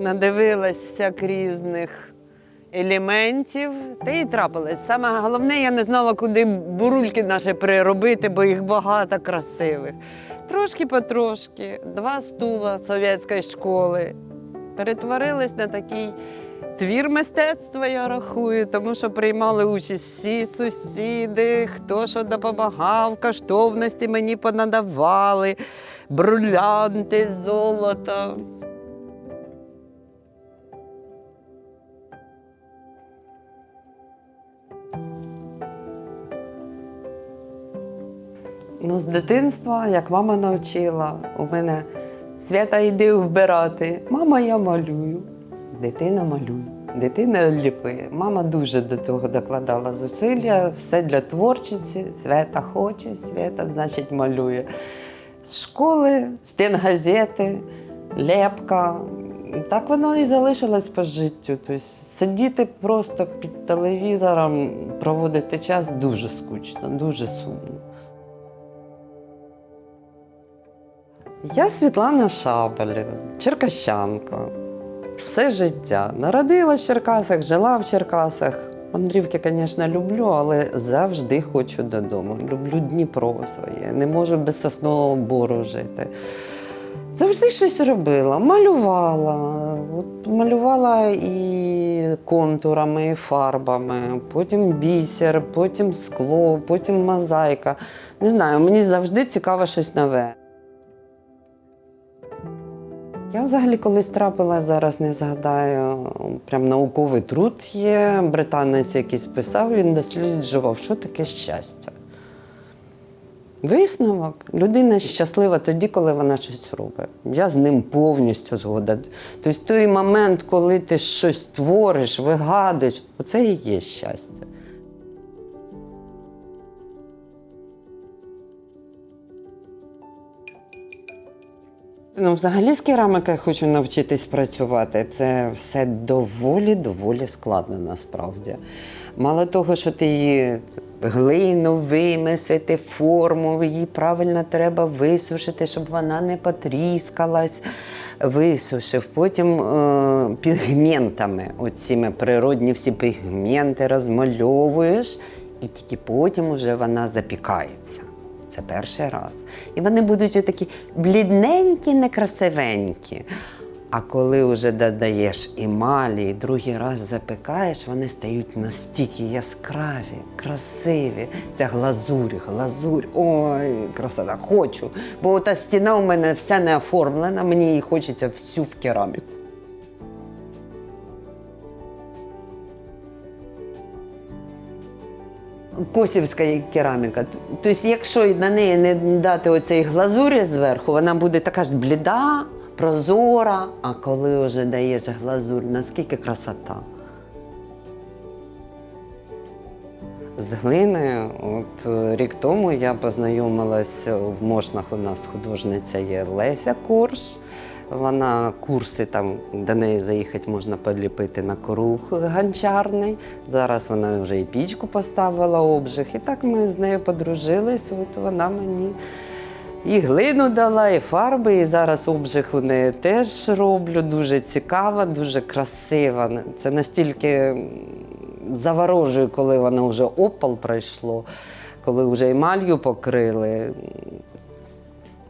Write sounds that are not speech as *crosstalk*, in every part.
надивилась всяк різних елементів. Та й трапилось. Саме головне, я не знала, куди бурульки наші приробити, бо їх багато красивих. Трошки потрошки, два стула совєтської школи перетворились на такий твір мистецтва, я рахую, тому що приймали участь всі сусіди, хто що допомагав, коштовності мені понадавали, брулянти, золото. Ну, з дитинства, як мама навчила, у мене свята йди вбирати. Мама, я малюю. Дитина малює, дитина ліпує. Мама дуже до того докладала зусилля, все для творчості. Свята хоче, свята, значить, малює. З школи, стенгазети, лепка. Так воно і залишилось по життю. Тобто сидіти просто під телевізором, проводити час дуже скучно, дуже сумно. Я Світлана Шабелєва, черкащанка. Все життя. Народилась в Черкасах, жила в Черкасах. Мандрівки, звісно, люблю, але завжди хочу додому. Люблю Дніпро своє. Не можу без соснового бору жити. Завжди щось робила, малювала. От малювала і контурами, і фарбами, потім бісер, потім скло, потім мозаїка. Не знаю, мені завжди цікаво щось нове. Я взагалі колись трапила, зараз не згадаю, прям науковий труд є. Британець якийсь писав, він досліджував, що таке щастя. Висновок. Людина щаслива тоді, коли вона щось робить. Я з ним повністю згода. Тобто той момент, коли ти щось твориш, вигадуєш, оце і є щастя. Ну, взагалі з керамикою хочу навчитись працювати. Це все доволі, доволі складно насправді. Мало того, що ти її глину вимісити, форму, її правильно треба висушити, щоб вона не потріскалась. Висушив, потім е, пігментами, оціми природні всі пігменти розмальовуєш, і тільки потім вже вона запікається. Це перший раз. І вони будуть отакі блідненькі, некрасивенькі. А коли вже додаєш емалі і другий раз запікаєш, вони стають настільки яскраві, красиві. Ця глазурь, глазурь. Ой, красота, хочу. Бо та стіна у мене вся не оформлена, мені її хочеться всю в кераміку. Косівська кераміка. Тобто, якщо на неї не дати оцей глазурі зверху, вона буде така ж бліда, прозора. А коли вже даєш глазурь, наскільки красота. З глиною, от е, рік тому я познайомилася в Мошнах. У нас художниця є Леся Корж. Вона курси там до неї заїхати можна поліпити на круг ганчарний. Зараз вона вже і пічку поставила обжиг. І так ми з нею подружились. От вона мені і глину дала, і фарби. І зараз обжиг у неї теж роблю. Дуже цікава, дуже красива. Це настільки заворожує, коли вона вже опал пройшло, коли вже емалью покрили.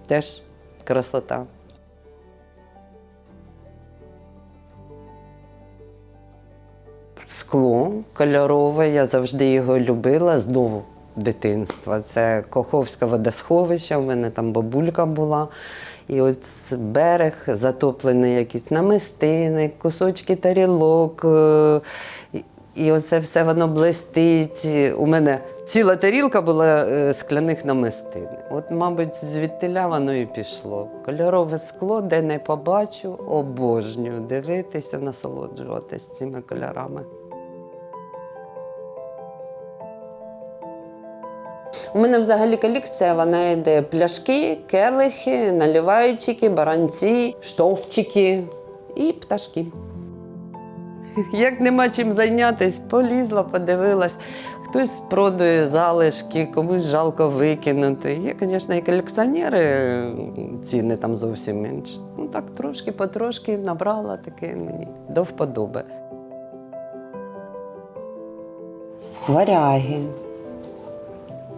Теж красота. Скло кольорове, я завжди його любила знову дитинства. Це Коховське водосховище, у мене там бабулька була. І от берег затоплений якісь намистини, кусочки тарілок. е, і- оце все воно блистить. У мене ціла тарілка була е, скляних намистин. От, мабуть, звідтиля воно і пішло. Кольорове скло, де не побачу, обожнюю дивитися, насолоджуватися цими кольорами. У мене взагалі колекція, вона йде пляшки, келихи, наливайчики, баранці, штовчики і пташки. Як нема чим зайнятися, полізла, подивилась. Хтось продає залишки, комусь жалко викинути. Є, звісно, і колекціонери ціни там зовсім менше. Ну так трошки потрошки набрала таке мені до вподоби. Варяги.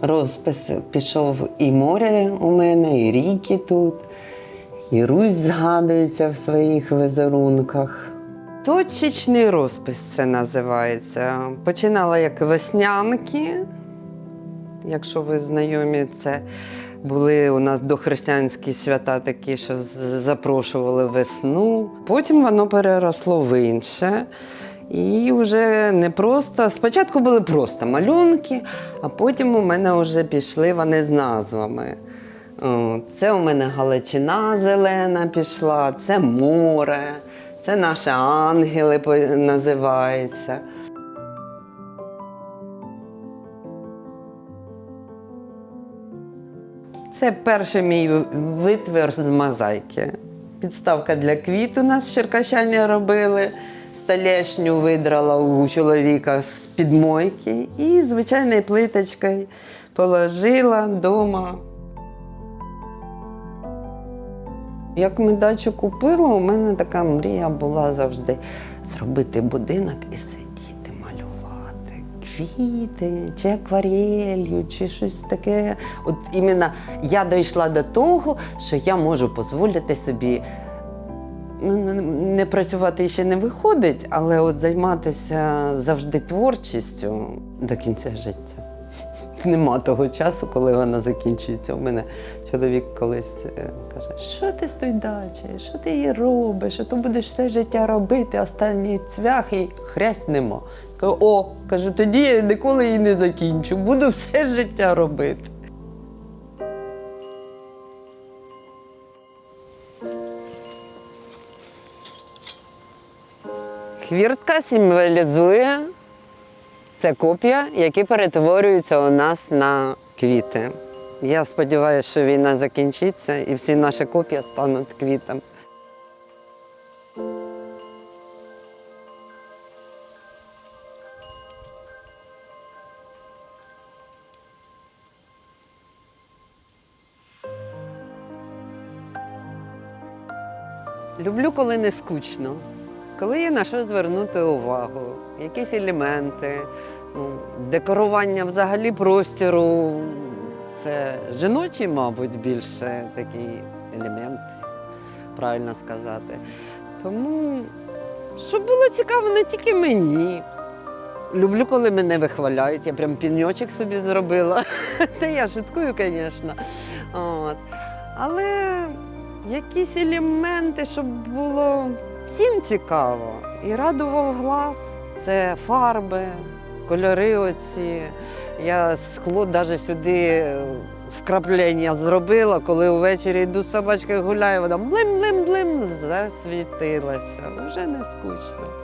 Розпис пішов і море у мене, і ріки тут, і Русь згадується в своїх візерунках. Точечний розпис це називається. Починала як веснянки, якщо ви знайомі, це були у нас дохристиянські свята такі, що запрошували весну. Потім воно переросло в інше. І вже не просто. Спочатку були просто малюнки, а потім у мене вже пішли вони з назвами. Це у мене Галичина зелена пішла, це море, це наші ангели називається. Це перший мій витвір з мозаїки. Підставка для квіт у нас черкащані робили. Столешню видрала у чоловіка з підмойки і звичайною плиточкою положила вдома. Як ми дачу купили, у мене така мрія була завжди зробити будинок і сидіти, малювати квіти, чи акварелью, чи щось таке. От іменно я дійшла до того, що я можу дозволити собі. Ну, не- працювати ще не виходить, але от займатися завжди творчістю до кінця життя. *laughs* Нема того часу, коли вона закінчується. У мене чоловік колись е, каже, що ти з тої дачі, що ти її робиш, що ти будеш все життя робити, останній цвях і хрясть нема. О, кажу, тоді я ніколи її не закінчу, буду *laughs* все життя робити. Хвіртка символізує це копія, які перетворюються у нас на квіти. Я сподіваюся, що війна закінчиться і всі наші копії стануть квітами. Люблю, коли не скучно, коли є на що звернути увагу, якісь елементи, ну, декорування взагалі простору. Це жіночий, мабуть, більше такий елемент, правильно сказати. Тому, щоб було цікаво не тільки мені. Люблю, коли мене вихваляють. Я прям піньочок собі зробила. *laughs* Та я шуткую, звісно. Але якісь елементи, щоб було всім цікаво і радував глаз. Це фарби, кольори оці. Я скло навіть сюди вкраплення зробила, коли ввечері йду з собачкою гуляю, вона млим-млим-млим засвітилася. Вже не скучно.